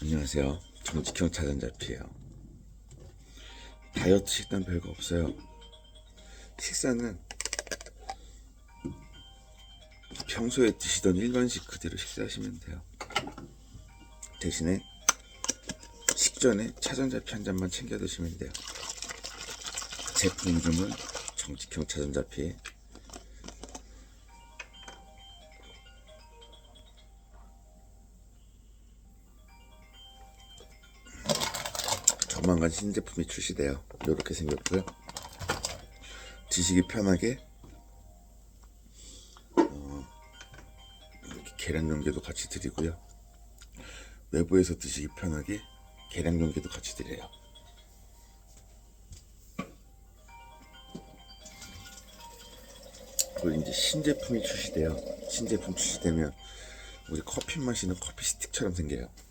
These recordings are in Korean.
안녕하세요. 정직형 차전자피예요. 다이어트 식단 별거 없어요. 식사는 평소에 드시던 일반식 그대로 식사하시면 돼요. 대신에 식전에 차전자피 한 잔만 챙겨 드시면 돼요. 제품 이름은 정직형 차전자피. 조만간 신제품이 출시돼요. 이렇게 생겼고요. 드시기 편하게 어, 계란 용기도 같이 드리고요. 외부에서 드시기 편하게 계란 용기도 같이 드려요. 그리고 이제 신제품이 출시돼요. 신제품 출시되면 우리 커피 마시는 커피 스틱처럼 생겨요.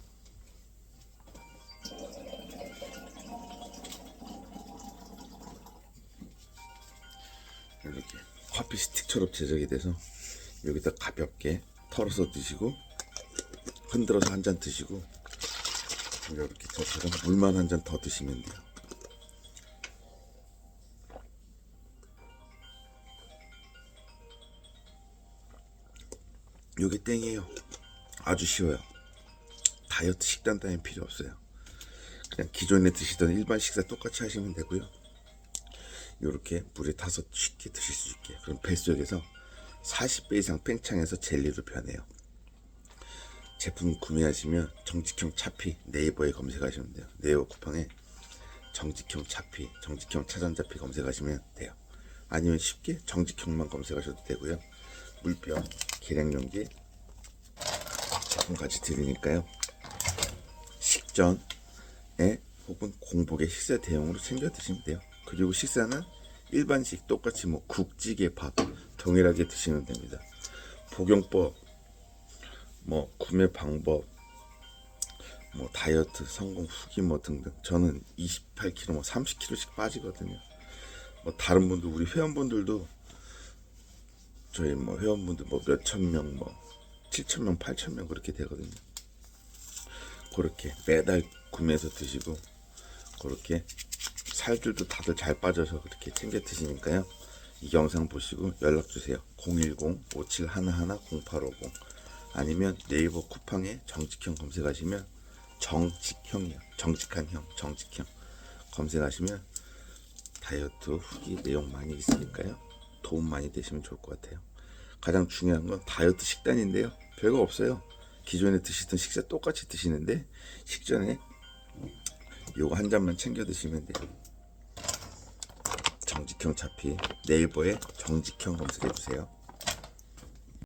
이렇게 커피 스틱처럼 제작이 돼서 여기다 가볍게 털어서 드시고 흔들어서 한 잔 드시고 이렇게 저처럼 물만 한 잔 더 드시면 돼요. 요게 땡이에요. 아주 쉬워요. 다이어트 식단 따윈 필요 없어요. 그냥 기존에 드시던 일반 식사 똑같이 하시면 되고요. 요렇게 물에 타서 쉽게 드실 수 있게. 그럼 뱃속에서 40배 이상 팽창해서 젤리로 변해요. 제품 구매하시면 정직형 차피 네이버에 검색하시면 돼요. 네이버 쿠팡에 정직형 차피 정직형 차전자피 검색하시면 돼요. 아니면 쉽게 정직형만 검색하셔도 되고요. 물병 계량용기 제품 같이 드리니까요. 식전에 혹은 공복에 식사 대용으로 챙겨 드시면 돼요. 그리고 식사는 일반식 똑같이 뭐 국찌개 밥 동일하게 드시면 됩니다. 복용법, 뭐 구매 방법, 뭐 다이어트 성공 후기 뭐 등등. 저는 28kg, 뭐 30kg씩 빠지거든요. 뭐 다른 분들 우리 회원분들도 저희 뭐 회원분들 뭐 몇천 명, 뭐 7천 명, 8천 명 그렇게 되거든요. 그렇게 매달 구매해서 드시고 그렇게 살들도 다들 잘 빠져서 그렇게 챙겨 드시니까요. 이 영상 보시고 연락 주세요. 010-5711-0850 아니면 네이버 쿠팡에 정직형 검색하시면 정직형이요. 정직한 형, 정직형 검색하시면 다이어트 후기 내용 많이 있으니까요. 도움 많이 되시면 좋을 것 같아요. 가장 중요한 건 다이어트 식단인데요. 별거 없어요. 기존에 드시던 식사 똑같이 드시는데 식전에 요거 한 잔만 챙겨 드시면 돼요. 정직형 차피 네이버에 정직형 검색해 주세요.